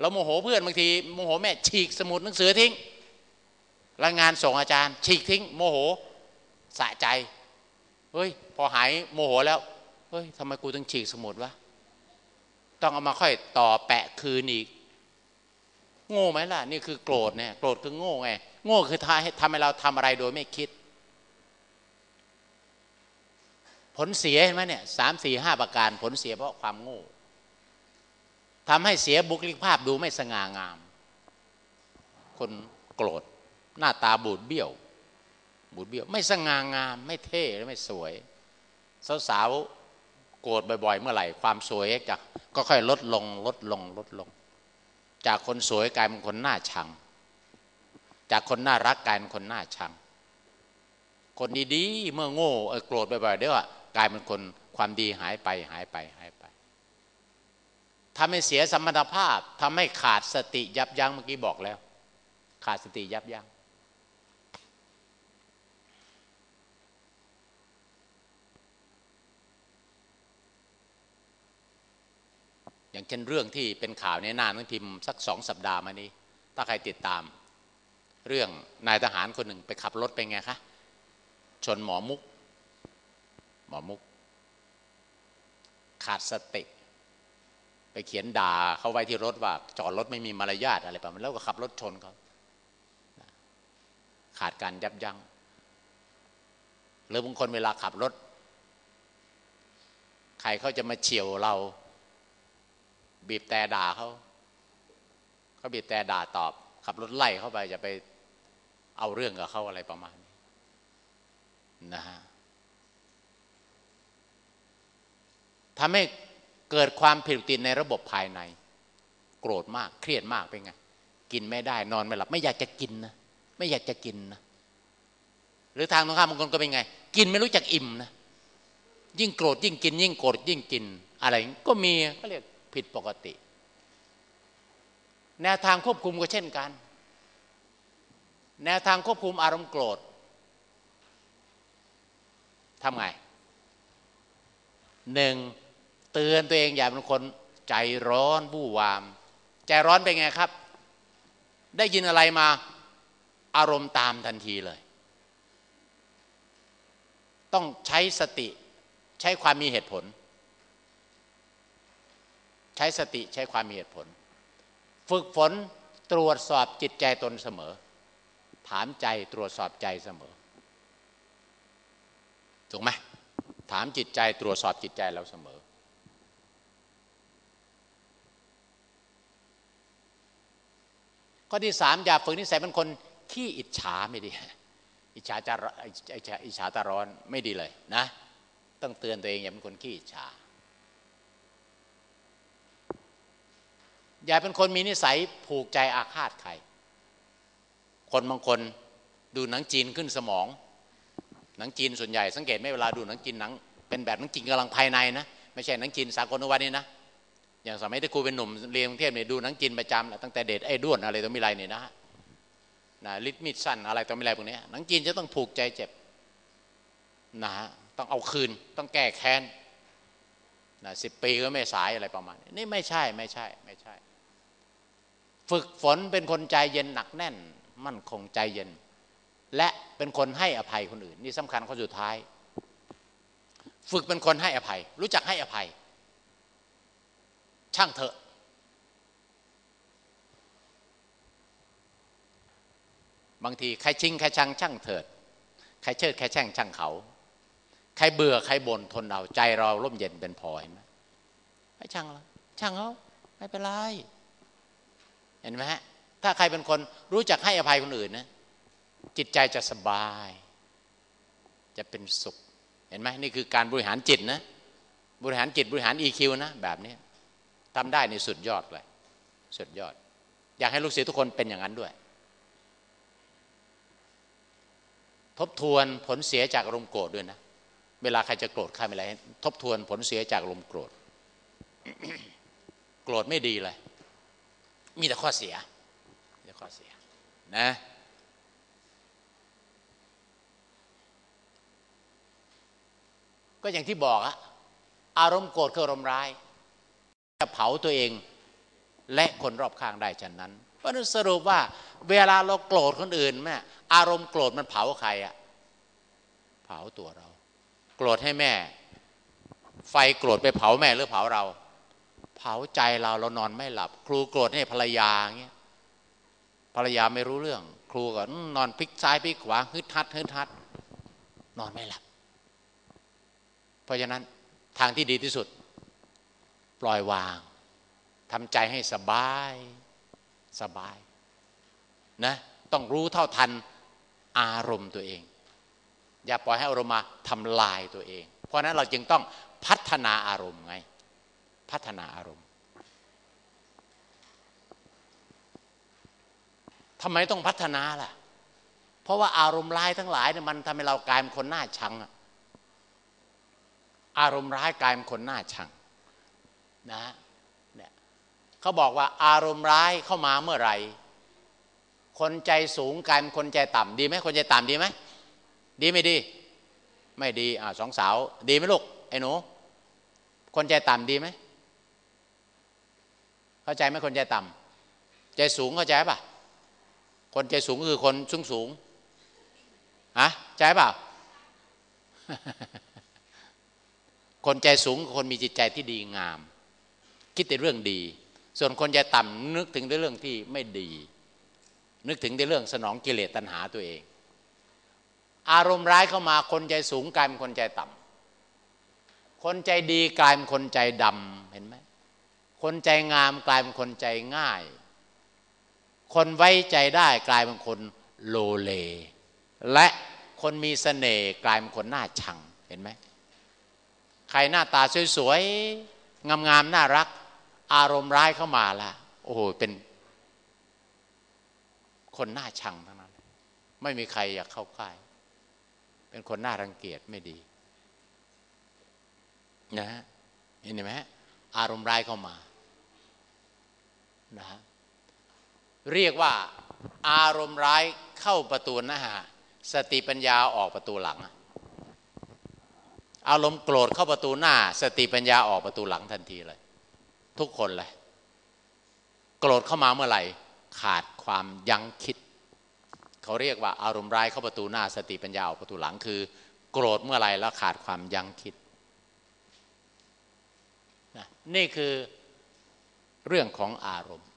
เราโมโหเพื่อนบางทีโมโหแม่ฉีกสมุดหนังสือทิ้งรายงานส่งอาจารย์ ฉีกทิ้ง โมโหสะใจเฮ้ยพอหายโมโหแล้วเฮ้ยทำไมกูต้องฉีกสมุดวะต้องเอามาค่อยต่อแปะคืนอีก โง่ไหมล่ะ นี่คือโกรธเนี่ยโกรธคือโง่ไงโง่คือทำให้ทำให้เราทำอะไรโดยไม่คิด ผลเสียเห็นไหมเนี่ยสามสี่ห้าประการผลเสียเพราะความโง่ ทำให้เสียบุคลิกภาพดูไม่สง่างาม คนโกรธ หน้าตาบูดเบี้ยว บูดเบี้ยว ไม่สง่างาม ไม่เท่และไม่สวย สาวๆโกรธบ่อย ๆ เมื่อไหร่ ความสวยจะก็ค่อยลดลง ลดลง ลดลง จากคนสวยกลายเป็นคนหน้าชัง จากคนน่ารักกลายเป็นคนหน้าชัง คนดีๆเมื่อโง่โกรธบ่อยๆเดี๋ยวกลายเป็นคนความดีหายไปหายไป ทำให้เสียสมรรถภาพทำให้ขาดสติยับยั้งเมื่อกี้บอกแล้ว ขาดสติยับยั้งอย่างเช่นเรื่องที่เป็นข่าวในหน้าหนังพิมพ์สักสองสัปดาห์มานี้ ถ้าใครติดตาม เรื่องนายทหารคนหนึ่งไปขับรถไปไงคะชนหมอมุก หมอมุก ขาดสติ ไปเขียนด่าเขาไว้ที่รถว่า จอดรถไม่มีมารยาทอะไรประมาณแล้วก็ขับรถชนเขาขาดการยับยัง้งหรือบางคนเวลาขับรถ ใครเขาจะมาเฉียวเรา บีบแต่ด่าเขาเขาบีบแต่ด่าตอบ ขับรถไล่เข้าไปจะไปเอาเรื่องกับเขาอะไรประมาณนี้นะฮะทำให้ เกิดความผิดปกติในระบบภายใน โกรธมากเครียดมากเป็นไงกินไม่ได้นอนไม่หลับ ไม่อยากจะกินนะไม่อยากจะกินนะหรือทางตรงข้ามบางคนก็เป็นไง กินไม่รู้จักอิ่มนะยิ่งโกรธยิ่งกิน ยิ่งโกรธยิ่งกิน อะไรก็มีก็เรียกผิดปกติ แนวทางควบคุมก็เช่นกัน แนวทางควบคุมอารมณ์โกรธทำไงหนึ่ง เตือนตัวเองอย่าเป็นคนใจร้อนบู้วาม ใจร้อนเป็นไงครับ ได้ยินอะไรมาอารมณ์ตามทันทีเลย ต้องใช้สติใช้ความมีเหตุผล ใช้สติใช้ความมีเหตุผล ฝึกฝนตรวจสอบจิตใจตนเสมอ ถามใจตรวจสอบใจเสมอถูกไหมถามจิตใจตรวจสอบจิตใจเราเสมอ ข้อที่สามอย่าฝึกนิสัยเป็นคนขี้อิจฉาไม่ดี อิจฉาจะอิจฉาตาร้อนไม่ดีเลยนะ ต้องเตือนตัวเองอย่าเป็นคนขี้อิจฉา อย่าเป็นคนมีนิสัยผูกใจอาฆาตใคร คนบางคนดูหนังจีนขึ้นสมอง หนังจีนส่วนใหญ่สังเกตไม่เวลาดูหนังจีนหนังเป็นแบบหนังจีนกำลังภายในนะ ไม่ใช่หนังจีนสากลวันนี้นะ อย่างสมัยที่ครูเป็นหนุ่มเรียนกรุงเทพเนี่ยดูหนังจีนประจำแหละตั้งแต่เด็กไอ้ด้วนอะไรตัวมีไรเนี่ยนะนะลิทมิดสั้นอะไรตัวมีไรพวกนี้หนังจีนจะต้องผูกใจเจ็บนะฮะต้องเอาคืนต้องแก้แค้นนะสิบปีก็ไม่สายอะไรประมาณนี้นี่ไม่ใช่ไม่ใช่ไม่ใช่ ฝึกฝนเป็นคนใจเย็นหนักแน่น มั่นคงใจเย็น และเป็นคนให้อภัยคนอื่น นี่สำคัญข้อสุดท้าย ฝึกเป็นคนให้อภัย รู้จักให้อภัย ช่างเถอะ บางทีใครชิงใครชังช่างเถิด ใครเชิดใครแช่งช่างเขา ใครเบื่อใครบ่นทนเอาใจเราร่มเย็นเป็นพอเห็นไหมให้ช่างเราช่างเขาไม่เป็นไรเห็นไหมฮะถ้าใครเป็นคนรู้จักให้อภัยคนอื่นนะจิตใจจะสบาย จะเป็นสุข เห็นไหมนี่คือการบริหารจิตนะ บริหารจิตบริหาร EQ นะ แบบนี้ ทำได้ในสุดยอดเลยสุดยอด อยากให้ลูกศิษย์ทุกคนเป็นอย่างนั้นด้วย ทบทวนผลเสียจากอารมณ์โกรธด้วยนะ เวลาใครจะโกรธใครไม่ไรทบทวนผลเสียจากอารมณ์โกรธ โกรธไม่ดีเลย มีแต่ข้อเสียมีแต่ข้อเสียนะก็อย่างที่บอกอะอารมณ์โกรธคืออารมณ์ร้ายาตัวเอง และคนรอบข้างได้ฉะนั้น เพราะนั้นสรุปว่าเวลาเราโกรธคนอื่นแม่อารมณ์โกรธมันเผาใครอะเผาตัวเรา โกรธให้แม่ ไฟโกรธไปเผาแม่หรือเผาเรา เผาใจเราเรานอนไม่หลับ ครูโกรธให้ภรรยาเงี้ยภรรยาไม่รู้เรื่อง ครูก็นอนพลิกซ้ายพลิกขวาฮึดทัดฮึดทัด นอนไม่หลับ เพราะฉะนั้นทางที่ดีที่สุด ปล่อยวาง ทำใจให้สบายสบายนะต้องรู้เท่าทันอารมณ์ตัวเอง อย่าปล่อยให้อารมณ์มาทำลายตัวเอง เพราะนั้นเราจึงต้องพัฒนาอารมณ์ไง พัฒนาอารมณ์ทำไมต้องพัฒนาล่ะ เพราะว่าอารมณ์ร้ายทั้งหลายเนี่ยมันทำให้เรากลายเป็นคนหน้าชังอารมณ์ร้ายกลายเป็นคนหน้าชังนะ เขาบอกว่าอารมณ์ร้ายเข้ามาเมื่อไหร่ คนใจสูงกลายเป็นคนใจต่ำดีไหมคนใจต่ำดีไหมดีไม่ดี ไม่ดีอ่าสองสาว ดีไหมลูกไอ้หนูคนใจต่ำดีไหมเข้าใจไหมคนใจต่ำใจสูงเข้าใจป่ะคนใจสูงคือคนสูงสูงอะใจเปล่าคนใจสูงคนมีจิตใจที่ดีงาม คิดแต่เรื่องดี ส่วนคนใจต่ำนึกถึงแต่เรื่องที่ไม่ดี นึกถึงแต่เรื่องสนองกิเลสตัณหาตัวเอง อารมณ์ร้ายเข้ามาคนใจสูงกลายเป็นคนใจต่ำคนใจดีกลายเป็นคนใจดำเห็นไหมคนใจงามกลายเป็นคนใจง่าย คนไว้ใจได้กลายเป็นคนโลเล และคนมีสเสน่ห์กลายเป็นคนน่าชังเห็นไหมใครหน้าตาสวยๆงามๆน่ารัก อารมณ์ร้ายเข้ามาละโอ้โหเป็นคนน่าชังทั้งนั้น ไม่มีใครอยากเข้าใกล้เป็นคนน่ารังเกียจไม่ดี นะฮะเห็นไหมอารมณ์ร้ายเข้ามานะฮะเรียกว่าอารมณ์ร้ายเข้าประตูหน้าสติปัญญาออกประตูหลัง อารมณ์โกรธเข้าประตูหน้า สติปัญญาออกประตูหลังทันทีเลย ทุกคนเลย โกรธเข้ามาเมื่อไหร่ ขาดความยั้งคิด เขาเรียกว่าอารมณ์ร้ายเข้าประตูหน้าสติปัญญาออกประตูหลังคือ โกรธเมื่อไหร่แล้วขาดความยั้งคิดนี่คือเรื่องของอารมณ์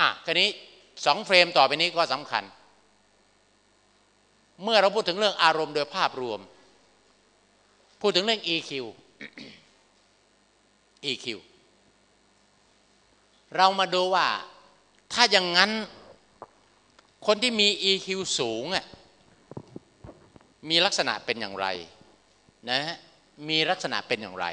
อะครนี้สองเฟรมต่อไปนี้ก็สำคัญ เมื่อเราพูดถึงเรื่องอารมณ์โดยภาพรวม พูดถึงเรื่อง EQ EQ เรามาดูว่าถ้าอย่างนั้นคนที่มี EQ สูงอะมีลักษณะเป็นอย่างไรนะมีลักษณะเป็นอย่างไร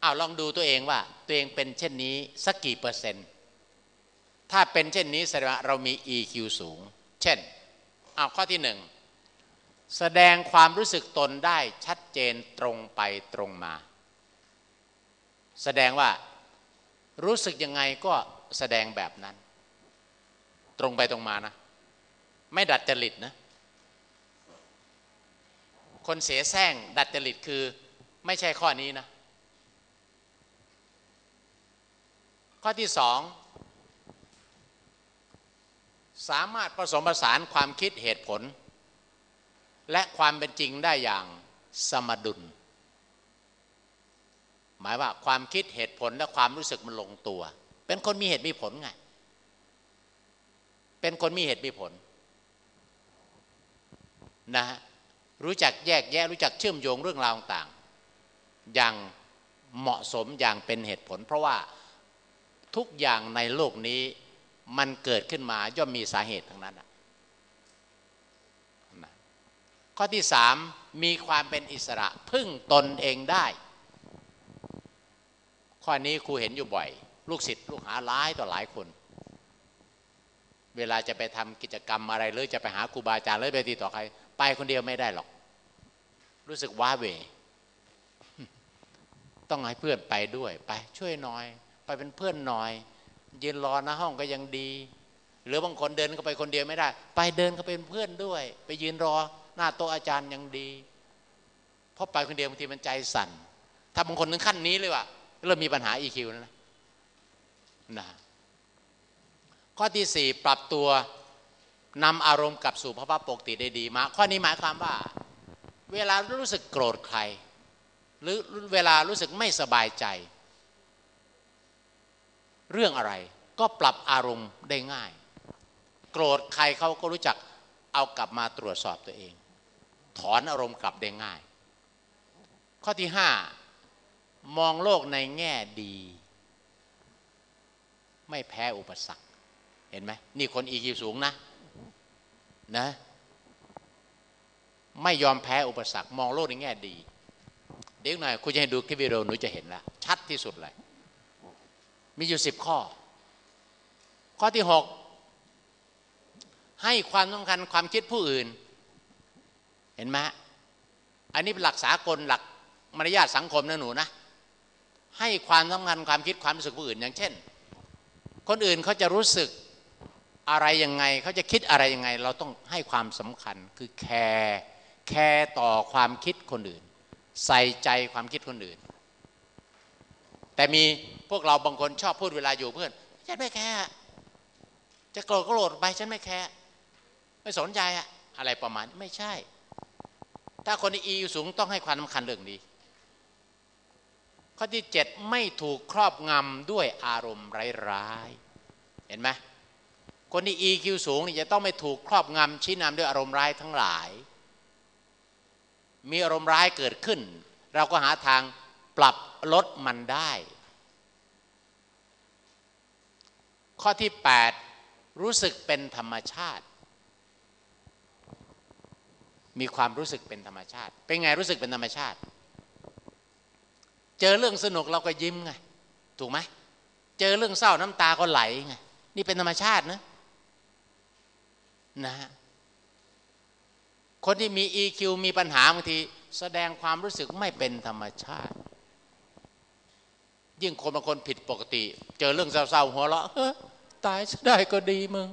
เอาลองดูตัวเองว่าตัวเองเป็นเช่นนี้สักกี่เปอร์เซ็นต์ ถ้าเป็นเช่นนี้แสดงว่าเรามี EQ สูง เช่นเอาข้อที่หนึ่ง แสดงความรู้สึกตนได้ชัดเจนตรงไปตรงมา แสดงว่ารู้สึกยังไงก็แสดงแบบนั้น ตรงไปตรงมานะ ไม่ดัดจริตนะ คนเสียแซงดัดจริตคือไม่ใช่ข้อนี้นะ ข้อที่สองสามารถผสมผสานความคิดเหตุผล และความเป็นจริงได้อย่างสมดุล หมายว่าความคิดเหตุผลและความรู้สึกมันลงตัว เป็นคนมีเหตุมีผลไง เป็นคนมีเหตุมีผลนะฮะรู้จักแยกแยะรู้จักเชื่อมโยงเรื่องราวต่างอย่างเหมาะสมอย่างเป็นเหตุผล เพราะว่าทุกอย่างในโลกนี้มันเกิดขึ้นมาย่อมมีสาเหตุทั้งนั้น ข้อที่สามมีความเป็นอิสระพึ่งตนเองได้ ข้อนี้ครูเห็นอยู่บ่อย ลูกศิษย์ลูกหาหลายต่อหลายคน เวลาจะไปทำกิจกรรมอะไรหรือจะไปหาครูบาอาจารย์หรือไปติดต่อใคร ไปคนเดียวไม่ได้หรอก รู้สึกว้าเว ต้องให้เพื่อนไปด้วยไป ช่วยหน่อย ไปเป็นเพื่อนหน่อยยืนรอหน้าห้องก็ยังดี หรือบางคนเดินก็ไปคนเดียวไม่ได้ ไปเดินก็เป็นเพื่อนด้วย ไปยืนรอ หน้าโต๊ะอาจารย์ยังดีเพราะไปคนเดียวบางทีมันใจสั่น ถ้าบางคนถึงขั้นนี้เลยว่าเริ่มมีปัญหา EQ แล้วนะนะข้อที่สี่ปรับตัวนำอารมณ์กลับสู่ภาวะปกติได้ดีมาข้อนี้หมายความว่า เวลารู้สึกโกรธใคร หรือเวลารู้สึกไม่สบายใจ เรื่องอะไรก็ปรับอารมณ์ได้ง่าย โกรธใครเขาก็รู้จักเอากลับมาตรวจสอบตัวเอง ถอนอารมณ์กลับได้ง่าย ข้อที่ห้ามองโลกในแง่ดี ไม่แพ้อุปสรรค เห็นไหมนี่คนอีคิวสูงนะนะ ไม่ยอมแพ้อุปสรรค มองโลกในแง่ดี เดี๋ยวหน่อยคุณจะให้ดูคลิปวิดีโอหนูจะเห็นแล้วชัดที่สุดเลย มีอยู่สิบข้อ ข้อที่หกให้ความสำคัญความคิดผู้อื่น เห็นไหมอันนี้เป็นหลักสากลหลักมารยาทสังคมนะหนูนะให้ความสำคัญความคิดความรู้สึกผู้อื่น อย่างเช่น คนอื่นเขาจะรู้สึกอะไรยังไงเขาจะคิดอะไรยังไง เราต้องให้ความสำคัญคือแคร์แคร์ต่อความคิดคนอื่น ใส่ใจความคิดคนอื่น แต่มีพวกเราบางคนชอบพูดเวลาอยู่เพื่อนฉันไม่แคร์จะโกรธก็โกรธไปฉันไม่แคร์ไม่สนใจอะอะไรประมาณไม่ใช่ ถ้าคนอีอยู่สูงต้องให้ความสำคัญเรื่องนี้ ข้อที่เจ็ดไม่ถูกครอบงำด้วยอารมณ์ร้ายๆเห็นไหมคนที่ EQ สูงนี่จะต้องไม่ถูกครอบงำชี้นำด้วยอารมณ์ร้ายทั้งหลาย มีอารมณ์ร้ายเกิดขึ้น เราก็หาทางปรับลดมันได้ ข้อที่ 8 รู้สึกเป็นธรรมชาติ มีความรู้สึกเป็นธรรมชาติ เป็นไงรู้สึกเป็นธรรมชาติ เจอเรื่องสนุกเราก็ยิ้มไง ถูกไหมเจอเรื่องเศร้าน้ำตาก็ไหลไงนี่เป็นธรรมชาตินะนะฮะคนที่มี EQ มีปัญหาบางทีแสดงความรู้สึกไม่เป็นธรรมชาติ ยิ่งคนบางคนผิดปกติ เจอเรื่องเศร้าๆหัวเราะตายได้ก็ดีมึง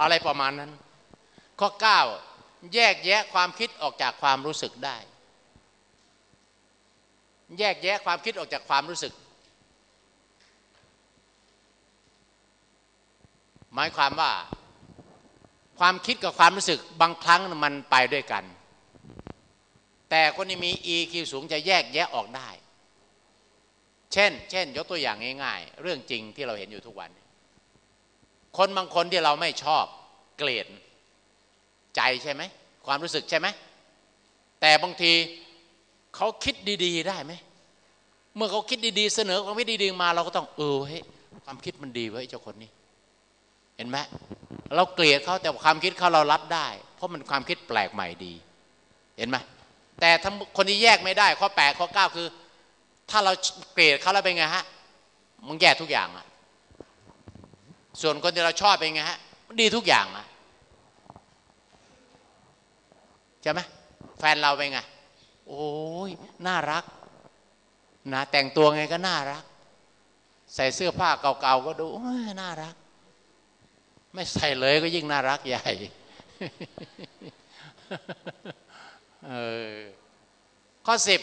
อะไรประมาณนั้น ข้อ 9 แยกแยะความคิดออกจากความรู้สึกได้ แยกแยะความคิดออกจากความรู้สึก หมายความว่า ความคิดกับความรู้สึกบางครั้งมันไปด้วยกัน แต่คนที่มี EQ สูงจะแยกแยะออกได้ เช่น เช่น ยกตัวอย่างง่าย ๆ เรื่องจริงที่เราเห็นอยู่ทุกวัน คนบางคนที่เราไม่ชอบเกลียดใจใช่ไหมความรู้สึกใช่ไหมแต่บางทีเขาคิดดี ๆ ได้ไหมเมื่อเขาคิดดีๆ เสนอความคิดดีๆมาเราก็ต้องเออเฮ้ยความคิดมันดีไว้ยเจ้าคนนี้ เห็นไหมเราเกลียดเขาแต่ความคิดเขาเรารับได้ เพราะมันความคิดแปลกใหม่ดี เห็นไหมแต่ถ้าคนที่แยกไม่ได้ ข้อแปดข้อเก้าคือ ถ้าเราเกลียดเขาแล้วเป็นไงฮะมึงแย่ทุกอย่างอะ ส่วนคนที่เราชอบเป็นไงฮะมันดีทุกอย่างอะใช่ไหมแฟนเราเป็นไง โอ้ยน่ารักนะแต่งตัวไงก็น่ารัก ใส่เสื้อผ้าเก่าๆก็ดูน่ารัก ไม่ใส่เลยก็ยิ่งน่ารักใหญ่ข้อสิบ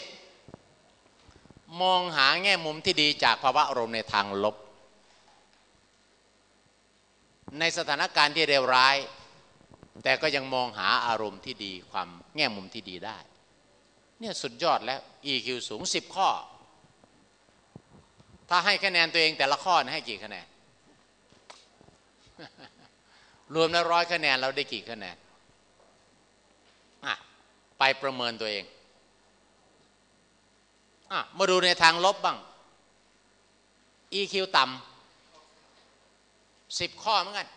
มองหาแง่มุมที่ดีจากภาวะอารมณ์ในทางลบ ในสถานการณ์ที่เลวร้าย แต่ก็ยังมองหาอารมณ์ที่ดีความแง่มุมที่ดีได้ เนี่ยสุดยอดแล้ว EQ สูงสิบข้อ ถ้าให้คะแนนตัวเองแต่ละข้อให้กี่คะแนน รวมแล้วร้อยคะแนนเราได้กี่คะแนนไปประเมินตัวเองอมาดูในทางลบบ้าง EQ ต่ำ สิบข้อเหมือนกัน